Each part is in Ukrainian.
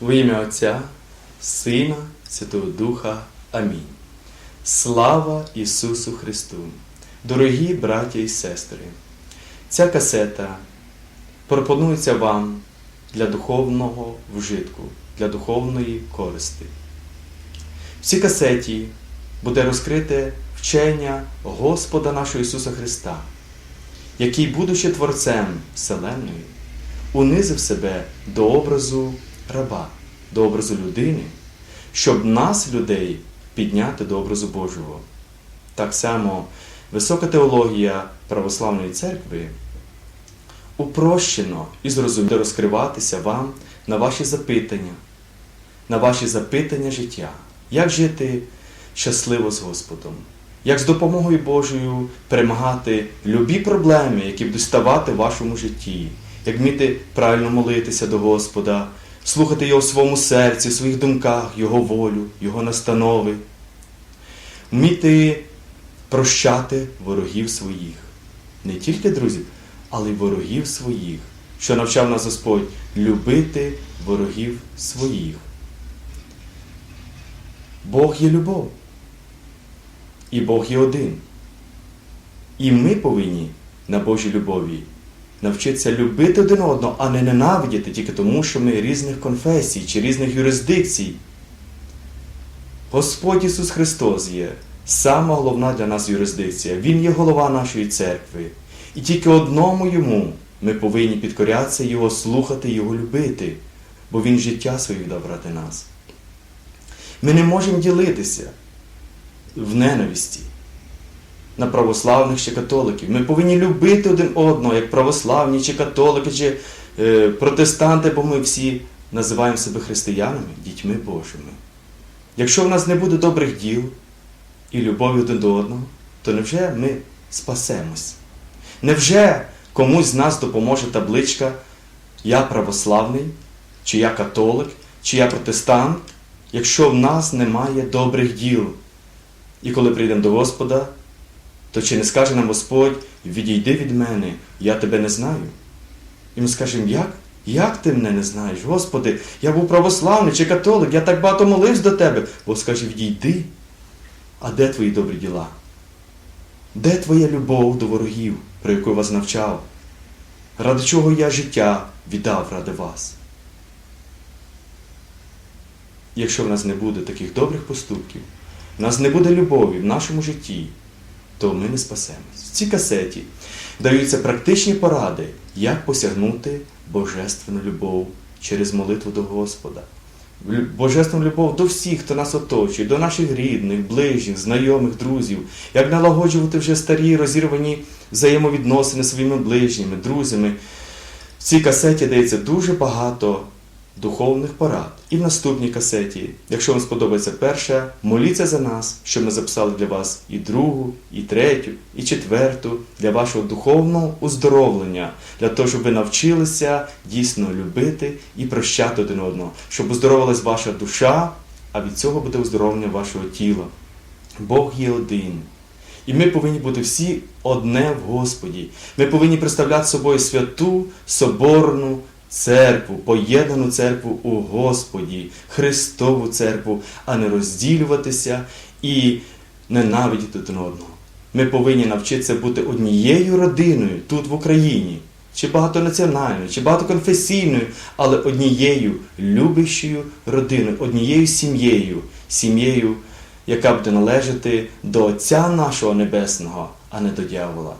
В ім'я Отця, Сина, Святого Духа. Амінь. Слава Ісусу Христу! Дорогі браття і сестри! Ця касета пропонується вам для духовного вжитку, для духовної користи. В цій касеті буде розкрите вчення Господа нашого Ісуса Христа, який, будучи Творцем Вселенної, унизив себе до образу раба, до образу людини, щоб нас, людей, підняти до образу Божого. Так само висока теологія православної церкви упрощено і зрозуміло розкриватися вам на ваші запитання, на ваші запитання життя, як жити щасливо з Господом, як з допомогою Божою перемагати любі проблеми, які будуть ставати в вашому житті, як вміти правильно молитися до Господа, слухати Його в своєму серці, в своїх думках, Його волю, Його настанови, вміти прощати ворогів своїх, не тільки друзів, але й ворогів своїх, що навчав нас Господь любити ворогів своїх. Бог є любов. І Бог є один. І ми повинні на Божій любові навчитися любити один одного, а не ненавидіти тільки тому, що ми різних конфесій чи різних юрисдикцій. Господь Ісус Христос є сама головна для нас юрисдикція. Він є голова нашої церкви. І тільки одному Йому ми повинні підкорятися Його, слухати Його любити, бо Він життя своє дав ради нас. Ми не можемо ділитися в ненависті на православних чи католиків. Ми повинні любити один одного, як православні, чи католики, чи е, протестанти, бо ми всі називаємо себе християнами, дітьми Божими. Якщо в нас не буде добрих діл і любові один до одного, то невже ми спасемось? Невже комусь з нас допоможе табличка Я православний, чи я католик, чи я протестант, якщо в нас немає добрих діл? І коли прийдемо до Господа, то чи не скаже нам Господь, відійди від мене, я тебе не знаю? І ми скажемо, як? Як ти мене не знаєш? Господи, я був православний чи католик, я так багато молився до тебе. Бог скаже, відійди. А де твої добрі діла? Де твоя любов до ворогів, про яку вас навчав? Ради чого я життя віддав ради вас? Якщо в нас не буде таких добрих поступків, в нас не буде любові в нашому житті, то ми не спасемось. В цій касеті даються практичні поради, як посягнути божественну любов через молитву до Господа. Божественну любов до всіх, хто нас оточує, до наших рідних, ближніх, знайомих, друзів, як налагоджувати вже старі розірвані взаємовідносини своїми ближніми, друзями. В цій касеті дається дуже багато духовних порад. І в наступній касеті, якщо вам сподобається перша, моліться за нас, щоб ми записали для вас і другу, і третю, і четверту для вашого духовного уздоровлення, для того, щоб ви навчилися дійсно любити і прощати один одного, щоб оздоровилась ваша душа, а від цього буде оздоровлення вашого тіла. Бог є один. І ми повинні бути всі одне в Господі. Ми повинні представляти собою святу, соборну церкву, поєднану церкву у Господі, Христову церкву, а не розділюватися і ненавидіти один одного. Ми повинні навчитися бути однією родиною тут в Україні, чи багатонаціональною, чи багатоконфесійною, але однією любящою родиною, однією сім'єю, сім'єю, яка буде належати до Отця нашого Небесного, а не до дьявола.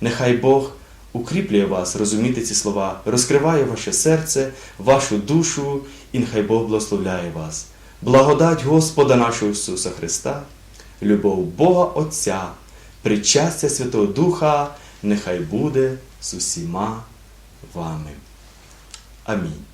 Нехай Бог укріплює вас розуміти ці слова, розкриває ваше серце, вашу душу, і нехай Бог благословляє вас. Благодать Господа нашого Ісуса Христа, любов Бога Отця, причастя Святого Духа, нехай буде з усіма вами. Амінь.